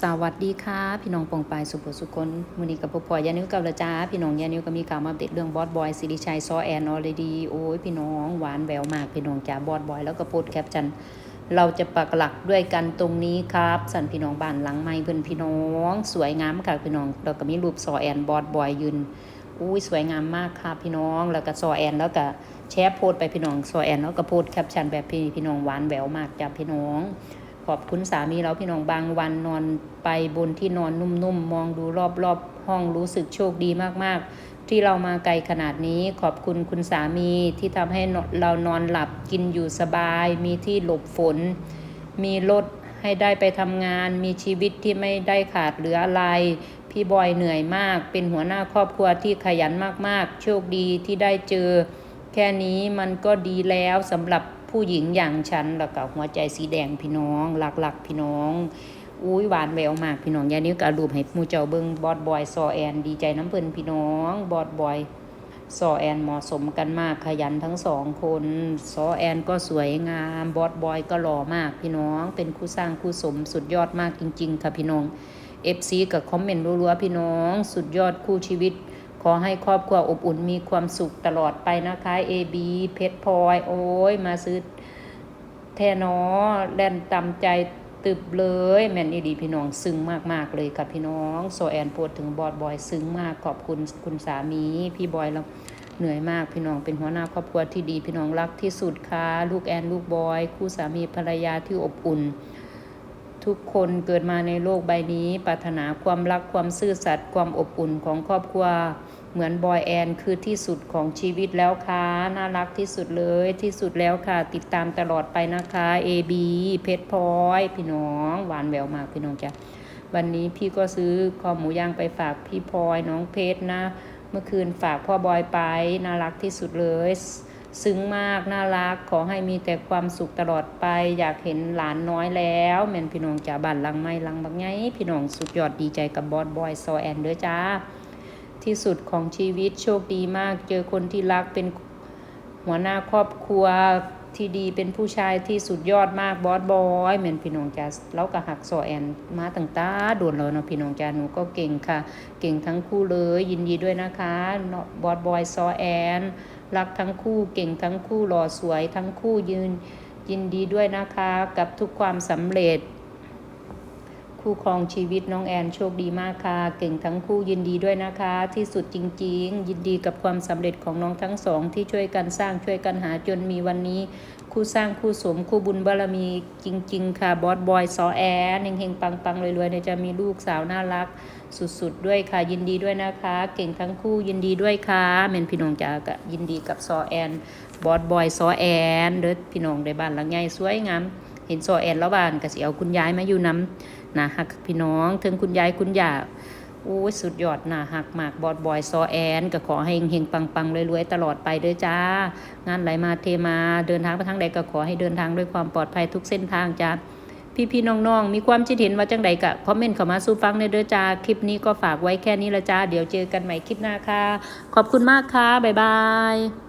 สวัสดีค่ะพี่น้องปองปายสุภสุคนมือนี้กับพ่อพ่อยานิ้วกับละจ้าพี่น้องยานิ้วก็มีข่าวมาอัปเดตเรื่องบอสบอยสิริชัยซอแอนออลดีโอ้ยพี่น้องหวานแววมากพี่น้องจ้าบอสบอยแล้วก็โพสต์แคปชั่นเราจะปักหลักด้วยกันตรงนี้ครับ สันพี่น้องบ้านหลังไม้เพื่อนพี่น้อง สวยงามค่ะพี่น้องแล้วก็มีรูปซอแอนบอสบอยยืนอุ้ยสวยงามมากค่ะพี่น้องแล้วก็ซอแอนแล้วก็แชร์โพสต์ไปพี่น้องซอแอนแล้วก็โพสต์แคปชั่นแบบพี่พี่น้องหวานแววมากจ้าพี่น้อง ขอบคุณสามีแล้วพี่น้องบางวันนอนไปบนที่นอนนุ่มๆมองดูรอบๆ ห้องรู้สึกโชคดีมากๆ ที่เรามาไกลขนาดนี้ขอบคุณคุณสามีที่ทำให้เรานอนหลับกินอยู่สบาย มีที่หลบฝน มีรถให้ได้ไปทำงาน มีชีวิตที่ไม่ได้ขาดเหลืออะไร พี่บอยเหนื่อยมาก เป็นหัวหน้าครอบครัวที่ขยันมากๆ โชคดีที่ได้เจอ แค่นี้มันก็ดีแล้วสำหรับ ผู้หญิงอย่างฉันแล้วก็หัวใจสีแดงพี่น้องหลักๆพี่น้องอุ้ยหวานแววมากพี่น้องยานิ้วกระรูปให้มูเจ้าเบิงบอดบอยซอแอนดีใจน้ำเพิ่นพี่น้องบอดบอยซอแอนเหมาะสมกันมากขยันทั้งสองคนซอแอนก็สวยงามบอดบอยก็หล่อมากพี่น้อง เป็นคู่สร้างคู่สมสุดยอดมากจริง ๆ ค่ะพี่น้อง FC กับคอมเมนต์รัวๆพี่น้อง สุดยอดคู่ชีวิต อให้ครอบครัวอบอุ่นมีความสุขตลอดไปนะคะ AB เพชรพลอยโอ้ยมาซื้อแท่นอแล่นตำใจตึบเลย แม่นอีดีพี่น้องซึ้งมาก ๆ เลยค่ะพี่น้องโซแอนพูดถึงบอดบอยซึ้งมากขอบคุณคุณสามี พี่บอยเราเหนื่อยมากพี่น้องเป็นหัวหน้าครอบครัวที่ดีพี่น้องรักที่สุดค่ะลูกแอนลูกบอย คู่สามีภรรยาที่อบอุ่น ทุกคนเกิดมาในโลกใบนี้ปรารถนาความรักความซื่อสัตย์ความอบอุ่นของครอบครัว เหมือนบอยแอนคือที่สุดของชีวิตแล้วค่ะน่ารักที่สุดเลยที่สุดแล้วค่ะติดตามตลอดไปนะคะ AB เพชรพลอยพี่น้องหวานแววมากพี่น้องจ้ะวันนี้พี่ก็ซื้อคอหมูย่างไปฝากพี่พลอยน้องเพชรนะ เมื่อคืนฝากพ่อบอยไปน่ารักที่สุดเลย ซึ้งมากน่ารักขอให้มีแต่ความสุขตลอดไป อยากเห็นหลานน้อยแล้วแม่นพี่น้องจ๋าบ้านหลังไม่หลังบักไงพี่น้องสุดยอดดีใจกับบอสบอยซอแอนเด้อจ้า ที่สุดของชีวิตโชคดีมาก เจอคนที่รักเป็นหัวหน้าครอบครัว ที่ดีเป็นผู้ชายที่สุดยอดมากบอสบอยเหมือนพี่น้องจ้าแล้วก็หักซอแอนมาต่างตาโดนแล้วเนาะพี่น้องจ้าหนูก็เก่งค่ะ เก่งทั้งคู่เลยยินดีด้วยนะคะบอสบอยซอแอนรักทั้งคู่เก่งทั้งคู่หล่อสวยทั้งคู่ยืนยินดีด้วยนะคะ กับทุกความสำเร็จ คู่ครองชีวิตน้องแอนโชคดีมากค่ะ เก่งทั้งคู่ยินดีด้วยนะคะ ที่สุดจริง ๆ ยินดีกับความสำเร็จของน้องทั้งสอง ที่ช่วยกันสร้างช่วยกันหาจนมีวันนี้ คู่สร้างคู่สมคู่บุญบารมีจริง ๆ ค่ะบอสบอยซอแอนเฮงๆปังๆรวยๆเนี่ยจะมีลูกสาวน่ารัก สุดๆด้วยค่ะ ยินดีด้วยนะคะ เก่งทั้งคู่ยินดีด้วยค่ะเมนพี่น้องจ๋ากะยินดีกับซอแอนบอสบอยซอแอนเด้อพี่น้องได้บ้านหลังใหญ่สวยงาม เห็นซอแอนแล้วบานก็สิเอาคุณยายมาอยู่น้ำนะฮักพี่น้องถึงคุณยายคุณย่าโอ้ยสุดยอดนะฮักมากบอดบอยซอแอนก็ขอให้เฮงๆปังๆรวยๆตลอดไปเด้อจ้า งานไหลมาเทมาเดินทางไปทางใดก็ขอให้เดินทางด้วยความปลอดภัยทุกเส้นทางจ้าพี่ๆน้องๆมีความคิดเห็นว่าจังใดกะคอมเมนต์เข้ามาสู่ฟังในเด้อจ้าคลิปนี้ก็ฝากไว้แค่นี้ละจ้าเดี๋ยวเจอกันใหม่คลิปหน้าค่ะ ขอบคุณมากค่ะบ๊ายบาย